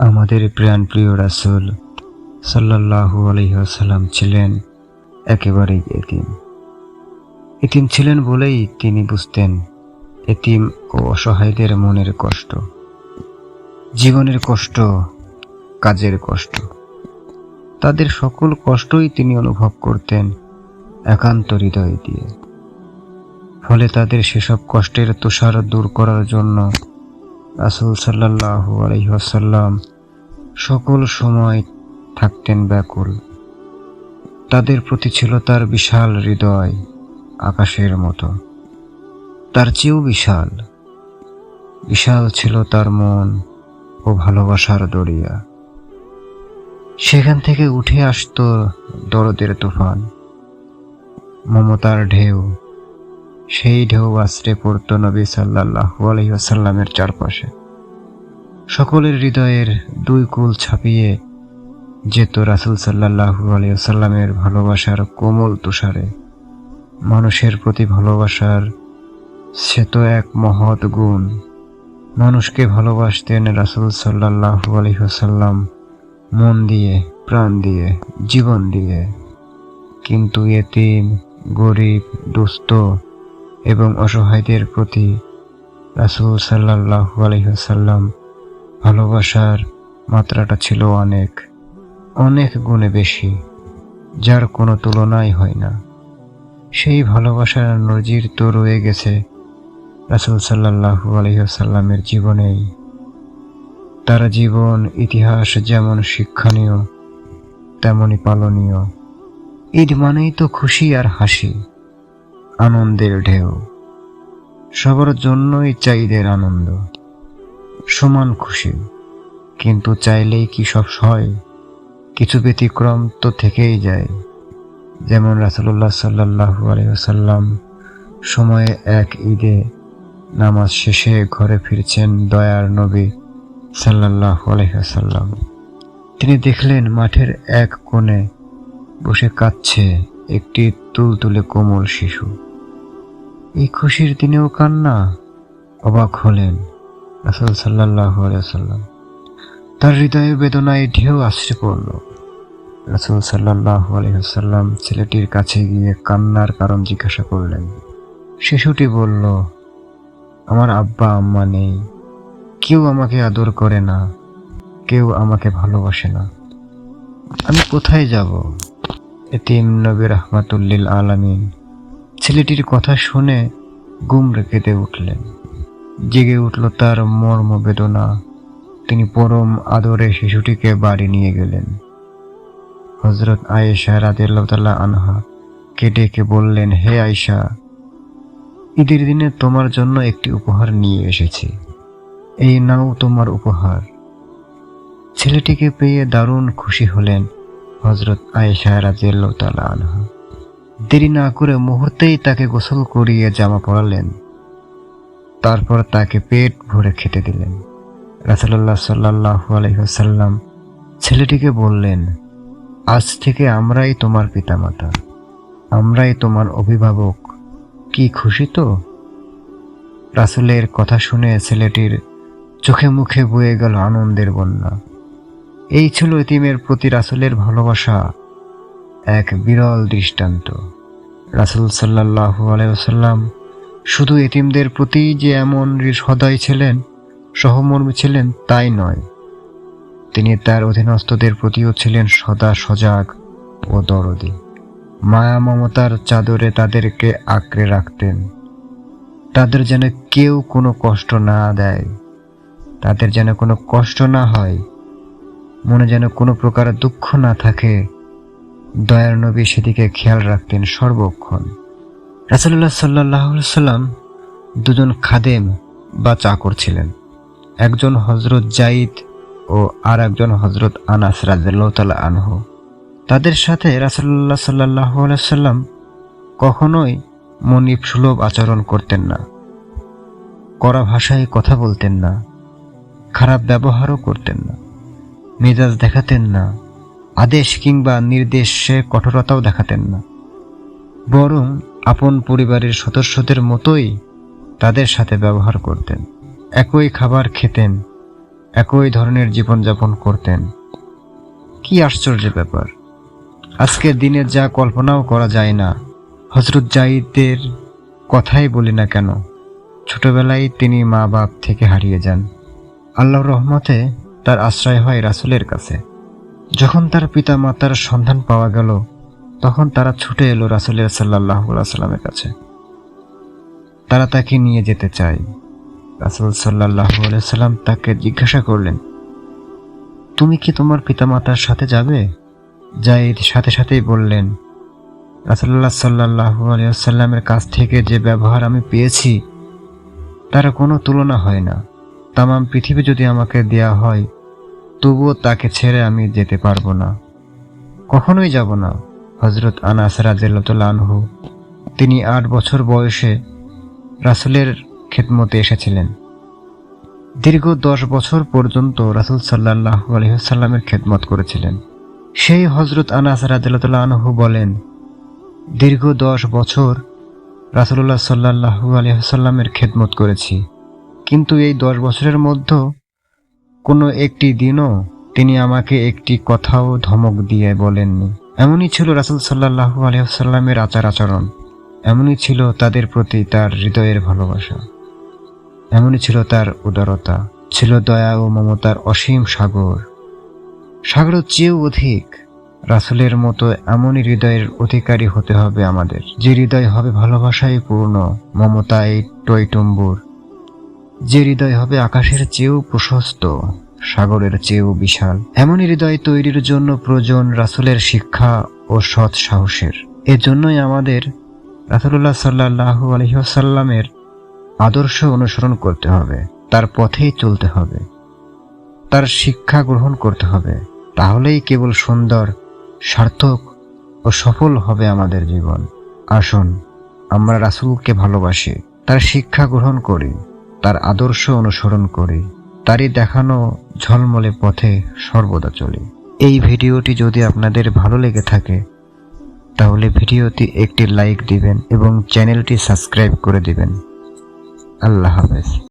আমাদের প্রাণ প্রিয় রাসূল সাল্লাল্লাহু আলাইহি ওয়াসাল্লাম ছিলেন একেবারেই এতিম। এতিম ছিলেন বলেই তিনি বুঝতেন এতিম ও অসহায়দের মনের কষ্ট, জীবনের কষ্ট, কাজের কষ্ট। তাদের সকল কষ্টই তিনি অনুভব করতেন একান্ত হৃদয় দিয়ে। ফলে তাদের সেসব কষ্টের তুষার দূর করার জন্য রাসূল সাল্লাল্লাহু আলাইহি ওয়াসাল্লাম সকল সময় থাকতেন ব্যাকুল। তাদের প্রতি ছিল তার বিশাল হৃদয় আকাশের মতো। তার চেয়েও বিশাল। বিশাল ছিল তার মন ও ভালোবাসার দরিয়া। সেখান থেকে উঠে আসতো দরদের তুফান। মমতার ঢেউ সেই ঢেউ আশ্রে পড়তো নবী সাল্লাল্লাহু আলাইহি ওয়াসাল্লামের চারপাশে। সকলের হৃদয়ের দুই কুল ছাপিয়ে যেত রাসূল সাল্লাল্লাহু আলাইহি ওয়াসাল্লামের ভালোবাসার কোমল তুষারে। মানুষের প্রতি ভালোবাসার সে তো এক মহৎ গুণ। মানুষকে ভালোবাসতেন রাসুল সাল্লাল্লাহু আলাইহি ওয়াসাল্লাম মন দিয়ে, প্রাণ দিয়ে, জীবন দিয়ে। কিন্তু এতিম, গরিব, দুস্থ এবং অসহায়দের প্রতি রাসূল সাল্লাল্লাহু আলাইহি ওয়াসাল্লাম ভালোবাসার মাত্রাটা ছিল অনেক অনেক গুণে বেশি, যার কোনো তুলনাই হয় না। সেই ভালোবাসার নজির তো রয়ে গেছে রাসূল সাল্লাল্লাহু আলাইহি ওয়াসাল্লামের জীবনেই। তার জীবন, ইতিহাস যেমন শিক্ষণীয়, তেমনই পালনীয়। ঈদ মানেই তো খুশি আর হাসি। আনন্দের ঢেউ। সবার জন্যই চাইদের আনন্দ। সমান খুশি। কিন্তু চাইলেই কি সব হয়? কিছু ব্যতিক্রম তো থেকেই যায়। যেমন রাসুল্লাহ সাল্লাহু আলহাম সময়ে এক ঈদে নামাজ শেষে ঘরে ফিরছেন দয়ার নবী সাল্লাহ আলহাম তিনি দেখলেন মাঠের এক কোণে বসে কাঁদছে একটি তুলতুলে কোমল শিশু। এই খুশির দিনেও কান্না অবাক হলেন রাসুল সাল্লাহ সাল্লাম তার হৃদয়ে বেদনায় ঢেউ আশ্রে পড়ল। রাসুল সাল্লাহ আলহাম ছেলেটির কাছে গিয়ে কান্নার কারণ জিজ্ঞাসা করলেন। শিশুটি বলল, আমার আব্বা, আম্মা নেই। কেউ আমাকে আদর করে না। কেউ আমাকে ভালোবাসে না। আমি কোথায় যাব? এতিম নবী রহমাতুল্লিল আলামিন ছেলেটির কথা শুনে গুম কেঁদে উঠলেন। জেগে উঠল তার মর্ম বেদনা। তিনি পরম আদরে শিশুটিকে বাড়ি নিয়ে গেলেন। হজরত আয়েশা রাদিয়াল্লাহু আনহা কে ডেকে বললেন, হে আয়েশা, ঈদের দিনে তোমার জন্য একটি উপহার নিয়ে এসেছি। এই নাও তোমার উপহার। ছেলেটিকে পেয়ে দারুণ খুশি হলেন হজরত আয়েশা রাজিয়াল্লাহু আনহা। দেরি না করে মুহূর্তেই তাকে গোসল করিয়ে জামা পরালেন। তারপর তাকে পেট ভরে খেতে দিলেন। রাসূলুল্লাহ সাল্লাল্লাহু আলাইহি ওয়াসাল্লাম ছেলেটিকে বললেন, আজ থেকে আমরাই তোমার পিতামাতা। আমরাই তোমার অভিভাবক। কি খুশি তো? রাসুলের কথা শুনে ছেলেটির চোখে মুখে বয়ে গেল আনন্দের বন্যা। এই ছিল এতিমের প্রতি রাসুলের ভালোবাসা। এক বিরল দৃষ্টান্ত। রাসূল সাল্লাল্লাহু আলাইহি ওয়াসাল্লাম শুধু এতিমদের প্রতি যে এমন সদয় ছিলেন, সহমর্মী ছিলেন, তাই নয়। তিনি তার অধীনস্থদের প্রতিও ছিলেন সদা সজাগ ও দরদি। মায়া মমতার চাদরে তাদেরকে আঁকড়ে রাখতেন। তাদের যেন কেউ কোনো কষ্ট না দেয়। তাদের যেন কোনো কষ্ট না হয়। মনে যেন কোনো প্রকার দুঃখ না থাকে। দয়ার নবী সেদিকে খেয়াল রাখতেন সর্বক্ষণ। রাসুল্লাহ সাল্লাহ সাল্লাম দুজন খাদেম বা চাকর ছিলেন। একজন হজরত জাইদ ও আর একজন হজরত আনাস রাজ্লাহ আনহ। তাদের সাথে রাসুল্লাহ সাল্লাহ সাল্লাম কখনোই মনিব সুলভ আচরণ করতেন না, কড়া ভাষায় কথা বলতেন না, খারাপ ব্যবহারও করতেন না, মেজাজ দেখাতেন না আদেশ কিংবা নির্দেশে কঠোরতাও দেখাতেন না। বরং আপন পরিবারের সদস্যদের মতোই তাদের সাথে ব্যবহার করতেন। একই খাবার খেতেন, একই ধরনের জীবনযাপন করতেন। কি আশ্চর্য ব্যাপার। আজকের দিনে যা কল্পনাও করা যায় না। হজরত জাইদের কথাই বলি না কেন। ছোটবেলায় তিনি মা বাপ থেকে হারিয়ে যান। আল্লাহর রহমতে তার আশ্রয় হয় রাসুলের কাছে। যখন তার পিতা মাতার সন্ধান পাওয়া গেল, তখন তারা ছুটে এলো রাসুলের সাল্লাহ সাল্লামের কাছে। তারা তাকে নিয়ে যেতে চায়। রাসুল সাল্লাহ সাল্লাম তাকে জিজ্ঞাসা করলেন, তুমি কি তোমার পিতামাতার সাথে যাবে? জাইদ সাথে সাথেই বললেন রাসুল্লাহ সাল্লাহ আলিয়াল্লামের কাছ থেকে যে ব্যবহার আমি পেয়েছি, তার কোনো তুলনা হয় না। তামাম পৃথিবী যদি আমাকে দেয়া হয় তবুও তাকে ছেড়ে আমি যেতে পারব না। কখনোই যাব না হজরত আনাস রাজিল্লাহ আনহু। তিনি আট বছর বয়সে রাসুলের খেদমতে এসেছিলেন। দীর্ঘ দশ বছর পর্যন্ত রাসুল সাল্লাহ আলহিহাল্লামের খেদমত করেছিলেন। সেই হজরত আনাস রাজিল্লাহ আনহু বলেন, দীর্ঘ দশ বছর রাসুল্লাহ সাল্লাহু আলহিহাল্লামের খেদমত করেছি। কিন্তু এই দশ বছরের মধ্যে কোনো একটি দিনও তিনি আমাকে একটি কথাও ধমক দিয়ে বলেননি। এমনই ছিল রাসুল সাল্লাহু আলহিহাল্লামের আচার আচরণ। এমনই ছিল তাদের প্রতি তার হৃদয়ের ভালোবাসা। এমনই ছিল তার উদারতা। ছিল দয়া ও মমতার অসীম সাগর। সাগরের চেয়েও অধিক। রাসুলের মতো এমনই হৃদয়ের অধিকারী হতে হবে আমাদের। যে হৃদয় হবে ভালোবাসায় পূর্ণ, মমতায় টইটম্বুর যে হৃদয় হবে আকাশের চেয়েও প্রশস্ত, সাগরের চেয়েও বিশাল, এমনই হৃদয় তৈরির জন্য প্রয়োজন রাসুলের শিক্ষা ও সৎ সাহসের। এজন্যই আমাদের রাসুল্লাহ সাল্লাহু আলহিহাসাল্লামের আদর্শ অনুসরণ করতে হবে, তার পথেই চলতে হবে, তার শিক্ষা গ্রহণ করতে হবে। তাহলেই কেবল সুন্দর, সার্থক ও সফল হবে আমাদের জীবন। আসুন, আমরা রাসুলকে ভালোবাসি, তার শিক্ষা গ্রহণ করি। তার আদর্শ অনুসরণ করে, তারই দেখানো ঝলমলে পথে সর্বদা চলে। এই ভিডিওটি যদি আপনাদের ভালো লেগে থাকে, তাহলে ভিডিওটি একটি লাইক দিবেন এবং চ্যানেলটি সাবস্ক্রাইব করে দিবেন। আল্লাহ হাফেজ।